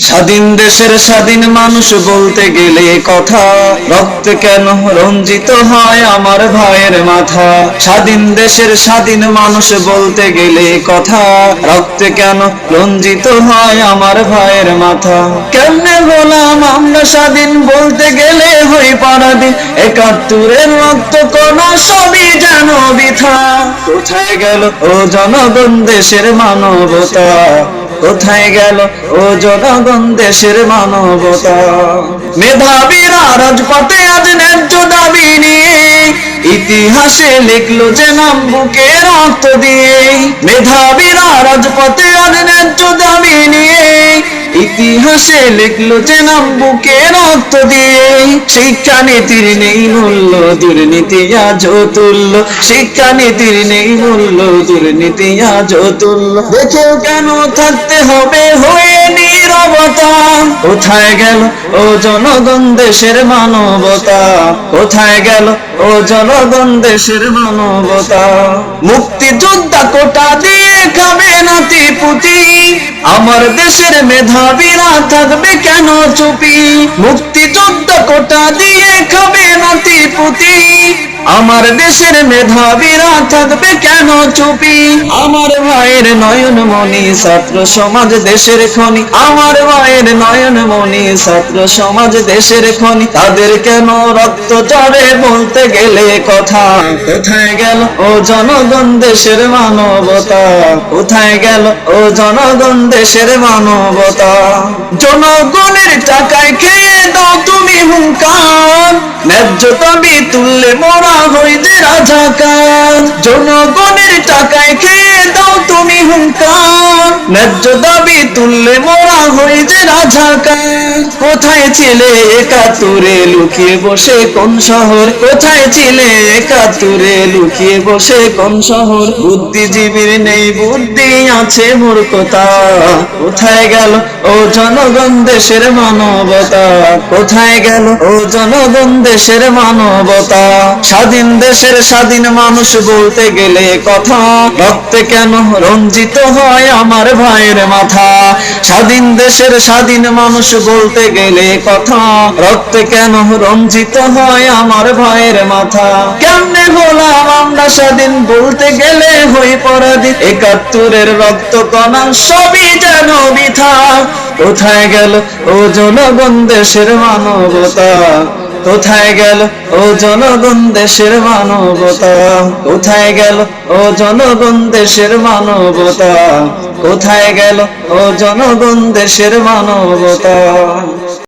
স্বাধীন দেশের স্বাধীন মানুষ বলতে গেলে কথা। রক্ত কেন রঞ্জিত হয় আমার ভাইয়ের মাথা? স্বাধীন দেশের স্বাধীন মানুষ বলতে গেলে কথা। রক্ত কেন রঞ্জিত হয় আমার ভাইয়ের মাথা? কেমনে বললাম আমরা স্বাধীন বলতে গেলে হই পারাদিন একাত্তরের রক্ত কোন সবই কোথায় গেল ও জনগণ দেশের মানবতা? কোথায় গেল ও জনগণ দেশের মানবতা? মেধাবীরা রাজপথে আজ নিয়ে ইতিহাসে লিখলো যে নাম বুকে রক্ত দিয়ে। মেধাবীরা রাজপথে আজ ন্যায্য দাবি নিয়ে। ইতিহাসে লিখলো যে নাম বুকে রক্ত দিয়ে। শিক্ষা নীতির নেই মূল্য, দুর্নীতি আজ তুল্য। শিক্ষা নীতির নেই মূল্য, দুর্নীতি আজ তুল্য। দেখেও কেন থাকতে হবে হয়ে নিরবতা? কোথায় গেল ও জনগণ দেশের মানবতা? কোথায় গেল ও জনগণ দেশের মানবতা। মুক্তিযোদ্ধা কোটা দিয়ে খাবে নাতি পুতি। আমার দেশের মেধাবীরা থাকবে কেন চুপি? মুক্তিযোদ্ধা কোটা দিয়ে খাবে পুতি আমার দেশের মেধাবীরা থাকবে কেন চুপি? আমার ভাইয়ের নয়ন মনি ছাত্র সমাজ দেশের খনি। আমার ভাইয়ের নয়ন মনি ছাত্র সমাজ দেশের খনি। তাদের কেন রক্ত চড়ে বলতে গেলে কথা? কোথায় গেল ও জনগণ দেশের মানবতা? কোথায় গেল ও জনগণ দেশের মানবতা? জনগণের টাকায় খেয়ে দাও তুমি হুঙ্কার। ন্যায্য দাবি তুললে মরা হই যে রাজাকার। জনগণের টাকায় খেয়ে দাও তুমি হুঙ্কার। ন্যায্য দাবি তুললে মোরা হই যে রাজাকার কোথায় ছিলে একাত্তরে? লুকিয়ে বসে কোন শহর? কোথায় ছিলে একাত্তরে? লুকিয়ে বসে কোন শহর? বুদ্ধিজীবীর নেই বুদ্ধি আছে মূর্খতা। কোথায় গেল ও জনগণ দেশের মানবতা? কোথায় গেল ও জনগণ দেশের মানবতা? স্বাধীন দেশের স্বাধীন মানুষ বলতে গেলে কথা। রক্তে কেন রঞ্জিত হয় আমার ভাইয়ের মাথা। স্বাধীন দেশের স্বাধীন মানুষ বলতে গেলে কথা, রক্তে কেন রঞ্জিত হয় আমার ভাইয়ের মাথা? কেমনে হলাম আমরা স্বাধীন বলতে গেলে হই পরাধীন? একাত্তরের রক্ত কণা সবই যেন বৃথা। কোথায় গেল ও জনগণ দেশের মানবতা? কোথায় গেল ও জনগণ দেশের মানবতা? কোথায় গেল ও জনগণ দেশের মানবতা? কোথায় গেল ও জনগণ দেশের মানবতা?